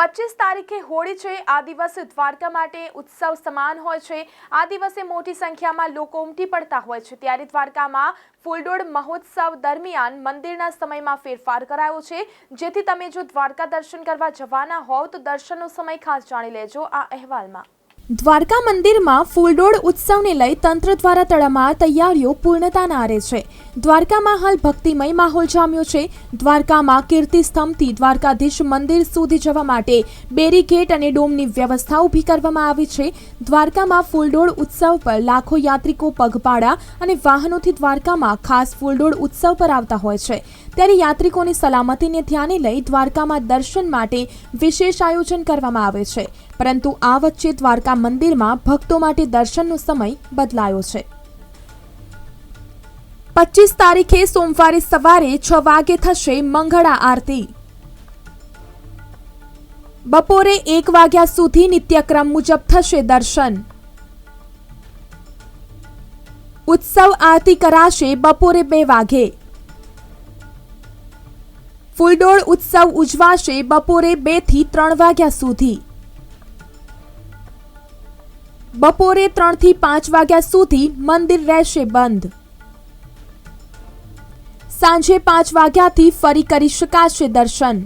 પચીસ તારીખે હોળી છે. આ દિવસ દ્વારકા માટે ઉત્સવ સમાન હોય છે. આ દિવસે મોટી સંખ્યામાં લોકો ઉમટી પડતા હોય છે. ત્યારે દ્વારકામાં ફૂલડોળ મહોત્સવ દરમિયાન મંદિરના સમયમાં ફેરફાર કરાયો છે. જેથી તમે જો દ્વારકા દર્શન કરવા જવાના હોવ તો દર્શનનો સમય ખાસ જાણી લેજો. આ અહેવાલમાં. દ્વારકા મંદિરમાં ફૂલડોળ ઉત્સવને લઈ તંત્ર દ્વારા તડામાર તૈયારીઓ પૂર્ણતાના આરે છે. દ્વારકામાં હાલ ભક્તિમય માહોલ જામ્યો છે. દ્વારકામાં કીર્તિ સ્તંભથી દ્વારકાધીશ મંદિર સુધી જવા માટે બેરીગેટ અને ડોમની વ્યવસ્થા ઊભી કરવામાં આવી છે. દ્વારકામાં ફૂલડોળ ઉત્સવ પર લાખો યાત્રિકો પગપાળા અને વાહનોથી દ્વારકામાં ખાસ ફૂલડોળ ઉત્સવ પર આવતા હોય છે. ત્યારે યાત્રિકોની સલામતીને ધ્યાને લઈ દ્વારકામાં દર્શન માટે વિશેષ આયોજન કરવામાં આવે છે. પરંતુ આ વચ્ચે દ્વારકા મંદિરમાં ભક્તો માટે દર્શનનો સમય બદલાયો છે. પચીસ તારીખે સોમવારે સવારે છ વાગે થશે મંગળા આરતી. બપોરે એક વાગ્યા સુધી નિત્યક્રમ મુજબ થશે દર્શન. ઉત્સવ આરતી કરાશે બપોરે બે વાગે. ફૂલડોળ ઉત્સવ ઉજવાશે બપોરે બેથી ત્રણ વાગ્યા સુધી. બપોરે ત્રણથી પાંચ વાગ્યા સુધી મંદિર રહેશે બંધ. સાંજે પાંચ વાગ્યાથી ફરી કરી શકાશે દર્શન.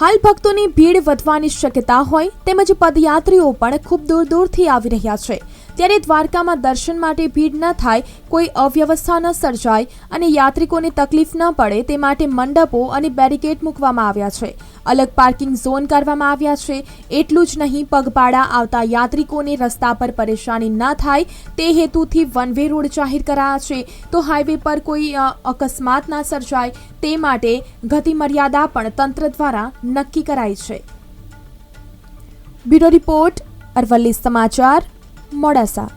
હાલ ભક્તોની ભીડ વધવાની શક્યતા હોય તેમજ પદયાત્રીઓ પણ ખૂબ દૂર દૂરથી આવી રહ્યા છે. ત્યારે દ્વારકામાં દર્શન માટે ભીડ ન થાય, કોઈ અવ્યવસ્થા ન સર્જાય અને યાત્રિકોને તકલીફ ન પડે તે માટે મંડપો અને બેરિકેડ મૂકવામાં આવ્યા છે. અલગ પાર્કિંગ ઝોન કરવામાં આવ્યા છે. એટલું જ નહીં, પગપાળા આવતા યાત્રિકોને રસ્તા પર પરેશાની ન થાય, તે હેતુથી વન વે રોડ જાહેર કરાયા છે. તો હાઈવે પર કોઈ અકસ્માત ના સર્જાય, તે માટે ગતિમર્યાદા પણ તંત્ર દ્વારા નક્કી કરાઈ છે. બ્યુરો રિપોર્ટ, અરવલ્લી સમાચાર. મોડાસા.